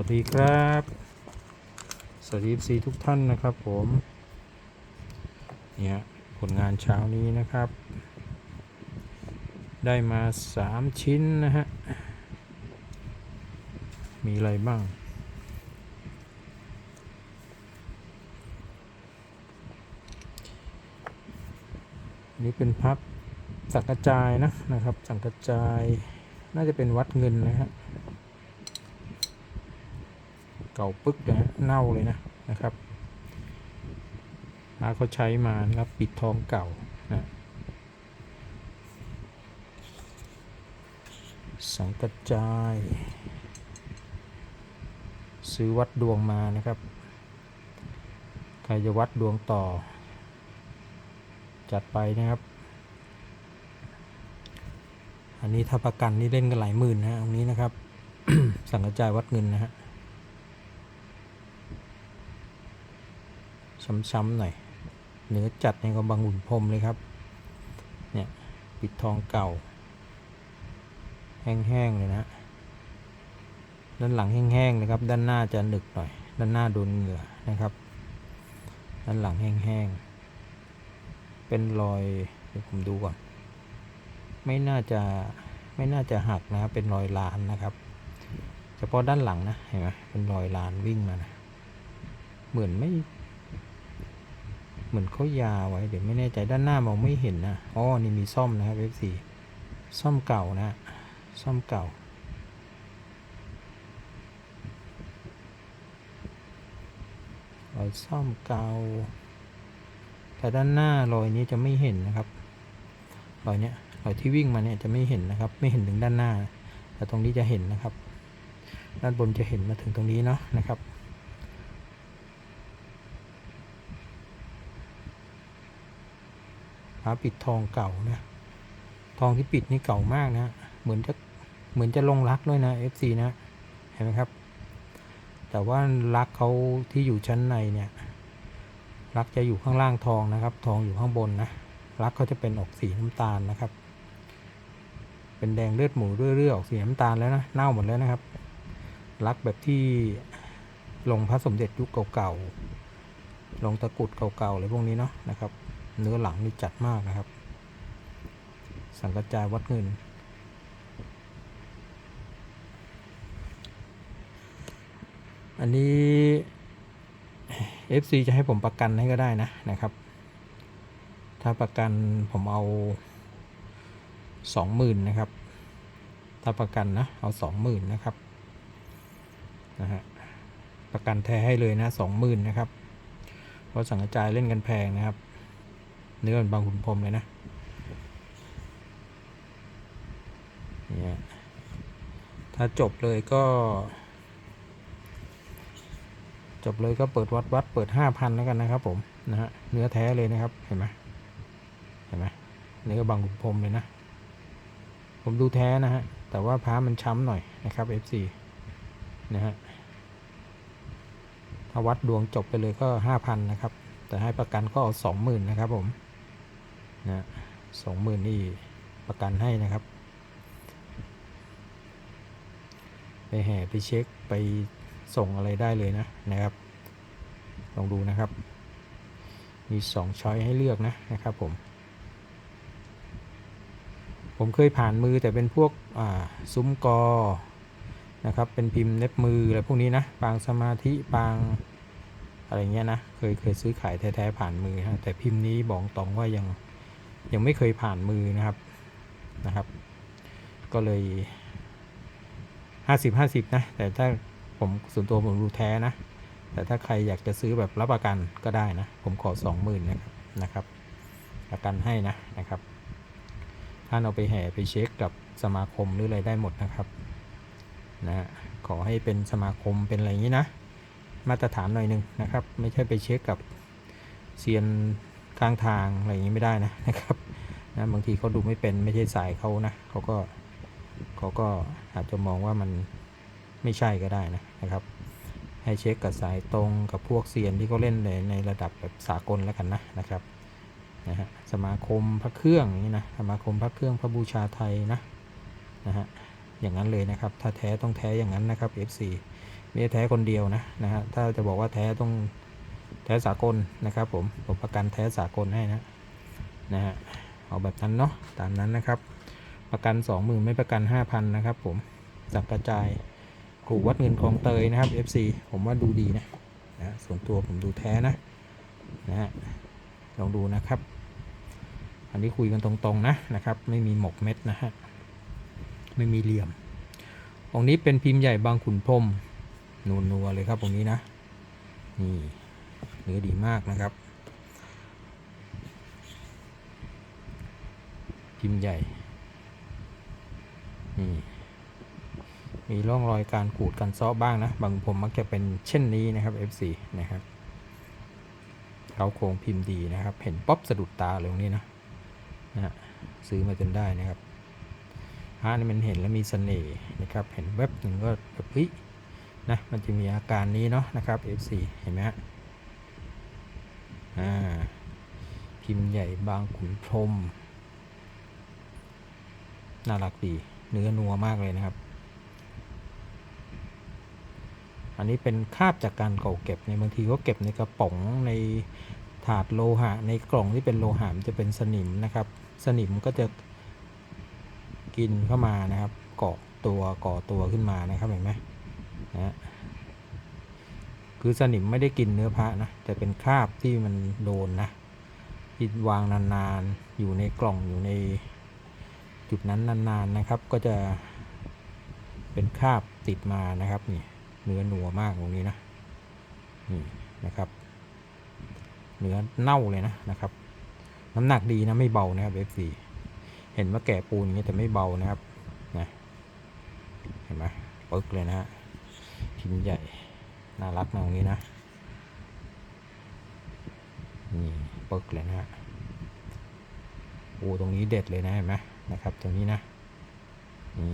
วัสดีครับ สวัสดีซีทุกท่านนะครับผมเนี่ยผลงานเช้านี้นะครับ ได้มา 3 ชิ้นนะฮะ มีอะไรบ้าง นี่เป็นพับสังกระจายนะนะครับ สังกระจายน่าจะเป็นวัดเงินนะฮะ เก่าปึ๊กนะเน่าเลยนะนะครับอาเขาใช้มานะครับปิดทองเก่านะสังกระจาย ซื้อวัดดวงมานะครับใครจะวัดดวงต่อ จัดไปนะครับ อันนี้ถ้าประกันนี่เล่นกันหลายหมื่นนะฮะตรงนี้นะครับ สังกระจายวัดเงินนะฮะ ช้ำๆหน่อยเนื้อจัดในกับบางหุ่นพรมเลยครับเนี่ยปิดทองเก่า แห้งๆเลยนะ ด้านหลังแห้งๆนะครับ ด้านหน้าจะหนึกหน่อย ด้านหน้าโดนเหงื่อนะครับ ด้านหลังแห้งๆเป็นรอยเดี๋ยวผมดูก่อน ไม่น่าจะไม่น่าจะหักนะครับเป็นรอยลานนะครับ เฉพาะด้านหลังนะเห็นไหมเป็นรอยลานวิ่งมานะเหมือนไม่ มือนเขายาไว้เดี๋ยวไม่แน่ใจด้านหน้ามองไม่เห็นนะอ๋อนี่มีซ่อมนะครับเอฟซีซ่อมเก่านะ ซ่อมเก่า รอยซ่อมเก่า แต่ด้านหน้ารอยนี้จะไม่เห็นนะครับรอยเนี้ยรอยที่วิ่งมาเนี่ยจะไม่เห็นนะครับ ไม่เห็นถึงด้านหน้า แต่ตรงนี้จะเห็นนะครับ ด้านบนจะเห็นมาถึงตรงนี้เนาะนะครับาปิดทองเก่านะทองที่ปิดนี่เก่ามากนะ เหมือนจะเหมือนจะลงรักด้วยนะ FC นะเห็นไหมครับ แต่ว่ารักเขาที่อยู่ชั้นในเนี่ยรักจะอยู่ข้างล่างทองนะครับ ทองอยู่ข้างบนนะรักเขาจะเป็นออกสีน้ำตาลนะครับ เป็นแดงเลือดหมูเรื่อยๆออกสีน้ำตาลแล้วนะเน่าหมดแล้วนะครับ รักแบบที่ลงพระสมเด็จยุคเก่าๆลงตะกรุดเก่าๆอะไรพวกนี้เนาะนะครับ เนื้อหลังนี่จัดมากนะครับ สังกระจายวัดเงิน อันนี้ FC จะให้ผมประกันให้ก็ได้นะนะครับ ถ้าประกันผมเอาสองหมื่นนะครับ ถ้าประกันนะ เอาสองหมื่นนะครับ นะฮะ ประกันแท้ให้เลยนะสองหมื่นนะครับ เพราะสังกระจายเล่นกันแพงนะครับ เนื้อมันบางขุนพรมเลยนะเนี่ยถ้าจบเลยก็ จบเลยก็เปิดวัดวัดเปิดห้าพันแล้วกันนะครับ ผมนะฮะเนื้อแท้เลยนะครับเห็นไหมเห็นไหมเนื้อบางขุนพรมเลยนะ ผมดูแท้นะฮะแต่ว่าพ้ามันช้ำหน่อยนะครับ FC นะฮะถ้าวัดดวงจบไปเลยก็ห้าพันนะครับ แต่ให้ประกันก็เอาสองหมื่นนะครับผม นะสองหมื่นนี่ประกันให้นะครับ ไปแห่ไปเช็คไปส่งอะไรได้เลยนะนะครับ ลองดูนะครับ มีสองช้อยให้เลือกนะนะครับผม ผมเคยผ่านมือแต่เป็นพวกซุ้มกอนะครับเป็นพิมพ์เล็บมืออะไรพวกนี้นะปางสมาธิปางอะไรเงี้ยนะเคยเคยซื้อขายแท้ๆผ่านมือนะแต่พิมพ์นี้บอกตรงว่ายัง ยังไม่เคยผ่านมือนะครับนะครับ ก็เลยห้าสิบห้าสิบนะ แต่ถ้าผมส่วนตัวผมดูแท้นะ แต่ถ้าใครอยากจะซื้อแบบรับประกันก็ได้นะ ผมขอสองหมื่นนะครับนะครับประกันให้นะนะครับท่านเอาไปแห่ไปเช็คกับสมาคมหรืออะไรได้หมดนะครับนะฮะขอให้เป็นสมาคมเป็นอะไรอย่างนี้นะ มาตรฐานหน่อยหนึ่งนะครับ ไม่ใช่ไปเช็คกับเซียน ข้างทางอะไรอย่างนี้ไม่ได้นะนะครับนะบางทีเขาดูไม่เป็นไม่ใช่สายเขานะเขาก็เขาก็อาจจะมองว่ามันไม่ใช่ก็ได้นะนะครับ ให้เช็คกับสายตรงกับพวกเซียนที่เขาเล่นในในระดับแบบสากลแล้วกันนะนะครับนะฮะสมาคมพระเครื่องนี้นะสมาคมพระเครื่องพระบูชาไทยนะนะฮะอย่างนั้นเลยนะครับ ถ้าแท้ต้องแท้อย่างนั้นนะครับ FC ไมีแท้คนเดียวนะนะฮะถ้าจะบอกว่าแท้ต้อง แท้สากลนะครับผมผมประกันแท้สากลให้นะนะฮะเอาแบบนั้นเนาะตามนั้นนะครับ ประกัน 20,000 ไม่ประกัน 5,000 นะครับผมสักกระจายกรูวัดเงินของเตยนะครับ FC ผมว่าดูดีนะนะส่วนตัวผมดูแท้นะนะฮะลองดูนะครับ อันนี้คุยกันตรงๆนะนะครับ ไม่มีหมกเม็ดนะฮะไม่มีเหลี่ยมองนี้เป็นพิมพ์ใหญ่บางขุนพรมนูนนัวเลยครับองนี้นะนี่ เนื้อดีมากนะครับ พิมพ์ใหญ่นี่มีร่องรอยการขูดกันซ้อบ้างนะ บางผมมักจะเป็นเช่นนี้นะครับ F4 นะครับเขาโครงพิมพ์ดีนะครับ เห็นป๊อปสะดุดตาเลยตรงนี้นะนะซื้อมาจนได้นะครับฮานี่มันเห็นแล้วมีเสน่ห์นะครับ เห็นแวบหนึ่งก็แบบเฮ้ยนะมันจะมีอาการนี้เนาะนะครับ F4 เห็นไหมฮะ อ่าพิมพ์ใหญ่บางขุนพรม น่ารักดี เนื้อนัวมากเลยนะครับ อันนี้เป็นคาบจากการเก่าเก็บในบางทีก็เก็บในกระป๋องในถาดโลหะ ในกล่องที่เป็นโลหะจะเป็นสนิมนะครับ สนิมก็จะกินเข้ามานะครับ เกาะตัวก่อตัวขึ้นมานะครับเห็นไหมนะฮะ คือสนิมไม่ได้กินเนื้อพระนะแต่เป็นคราบที่มันโดนนะที่วางนานๆ อยู่ในกล่องอยู่ในจุดนั้นนานๆนะครับ ก็จะเป็นคราบติดมานะครับนี่เนื้อหนัวมากตรงนี้นะนี่นะครับเนื้อเน่าเลยนะนะครับ น้ำหนักดีนะไม่เบานะครับ F4 เห็นว่าแกะปูนอย่างนี้แต่ไม่เบานะครับนะเห็นไหมปึกเลยนะฮะพิมพ์ใหญ่ น่ารักนะตรงนี้นะนี่ปึกเลยนะฮะโอ้ตรงนี้เด็ดเลยนะเห็นไหมนะครับ ตรงนี้นะนี่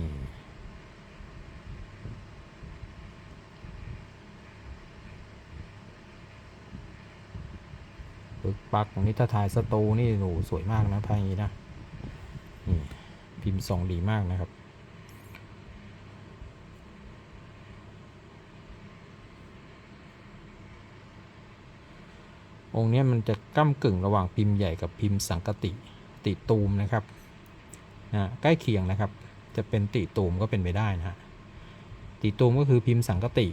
ปึกปักตรงนี้ถ้าถ่ายสตูนี่โอ้โหสวยมากนะพายนี้นะนี่พิมพ์ส่องดีมากนะครับ องค์นี้มันจะก้ากึ่งระหว่างพิมพ์ใหญ่กับพิมพ์สังกติติตูมนะครับนะใกล้เคียงนะครับ จะเป็นติตูมก็เป็นไปได้นะฮะติตูมก็คือพิมพ์สังกติ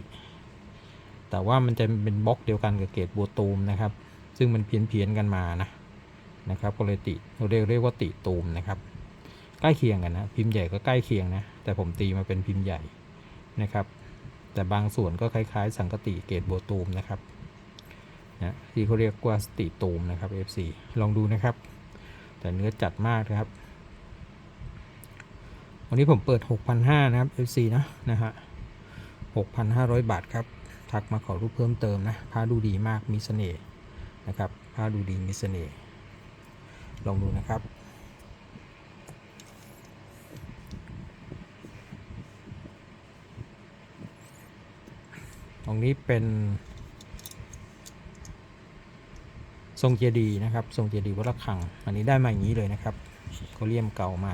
แต่ว่ามันจะเป็นบล็อกเดียวกันกับเกรดบัวตูมนะครับ ซึ่งมันเพี้ยนเพียนๆกันมานะนะครับก็เลยติเราเรียกเรียกว่าติตูมนะครับ ใกล้เคียงกันนะพิมพ์ใหญ่ก็ใกล้เคียงนะแต่ผมตีมาเป็นพิมพ์ใหญ่นะครับ แต่บางส่วนก็คล้ายๆ สังกติเกรดบัวตูมนะครับ นะที่เขาเรียกว่าสติตูมนะครับ FC ลองดูนะครับ แต่เนื้อจัดมากนะครับ วันนี้ผมเปิด 6,500 นะครับ FC นะนะฮะ 6,500 บาทครับ ทักมาขอรูปเพิ่มเติมนะผ้าดูดีมากมีเสน่ห์นะครับผ้าดูดีมีเสน่ห์ลองดูนะครับตรงนี้เป็น ทรงเจดีนะครับ ทรงเจดีวัดระฆัง อันนี้ได้มาอย่างนี้เลยนะครับเขาเลี่ยมเก่ามา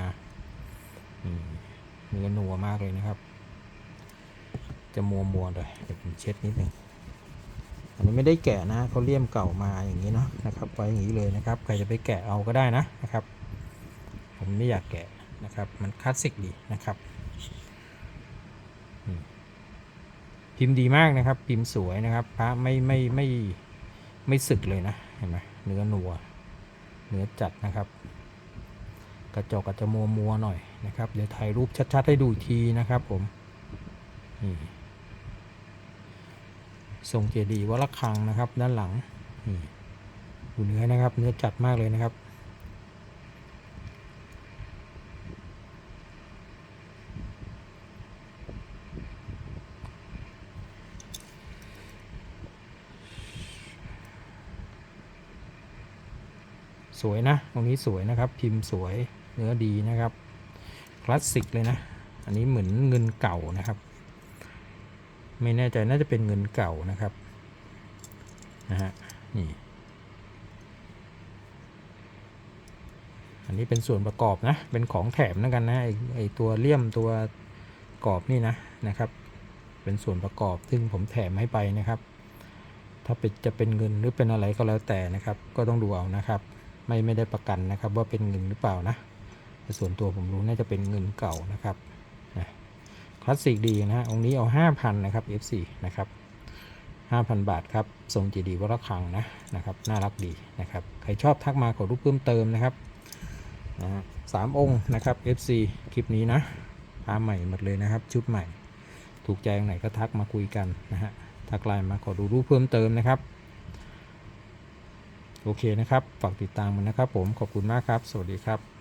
เนื้อนัวมากเลยนะครับ จะมัวมัวเลยเดี๋ยวผมเช็ดนิดหนึ่งอันนี้ไม่ได้แกะนะเขาเลี่ยมเก่ามาอย่างนี้เนาะนะครับไว้อย่างนี้เลยนะครับใครจะไปแกะเอาก็ได้นะนะครับ ผมไม่อยากแกะนะครับ มันคลาสสิกดีนะครับพิมพ์ดีมากนะครับ พิมพ์สวยนะครับ พระไม่ไม่ไม่ไม่สึกเลยนะ เห็นไหมเนื้อนัวเนื้อจัดนะครับ กระจกอาจจะมัวมัวหน่อยนะครับ เดี๋ยวถ่ายรูปชัด ๆ ให้ดูอีกทีนะครับผมนี่ทรงเจดีย์วัดระฆังนะครับ ด้านหลังนี่ดูเนื้อนะครับ เนื้อจัดมากเลยนะครับ สวยนะ ตรงนี้สวยนะครับ พิมพ์สวยเนื้อดีนะครับ คลาสสิกเลยนะ อันนี้เหมือนเงินเก่านะครับ ไม่แน่ใจน่าจะเป็นเงินเก่านะครับนะฮะนี่อันนี้เป็นส่วนประกอบนะ เป็นของแถมนะกันนะไอไอตัวเลี่ยมตัวกรอบนี่นะนะครับ เป็นส่วนประกอบซึ่งผมแถมให้ไปนะครับ ถ้าเป็นจะเป็นเงินหรือเป็นอะไรก็แล้วแต่นะครับ ก็ต้องดูเอานะครับ ไม่ไม่ได้ประกันนะครับ ว่าเป็นเงินหรือเปล่านะแต่ส่วนตัวผมรู้น่าจะเป็นเงินเก่านะครับนะคลาสสิกดีนะฮะองค์นี้เอา 5,000นะครับ F4 นะครับ5,000 บาทครับทรงจีดีวรคังนะนะครับน่ารักดีนะครับใครชอบทักมาขอรูปเพิ่มเติมนะครับนะสามองค์นะครับ FC คลิปนี้นะพาใหม่หมดเลยนะครับ ชุดใหม่ ถูกใจตรงไหนก็ทักมาคุยกันนะฮะทักไลน์มาขอดูรูปเพิ่มเติมนะครับ โอเคนะครับ ฝากติดตามมันนะครับผม ขอบคุณมากครับ สวัสดีครับ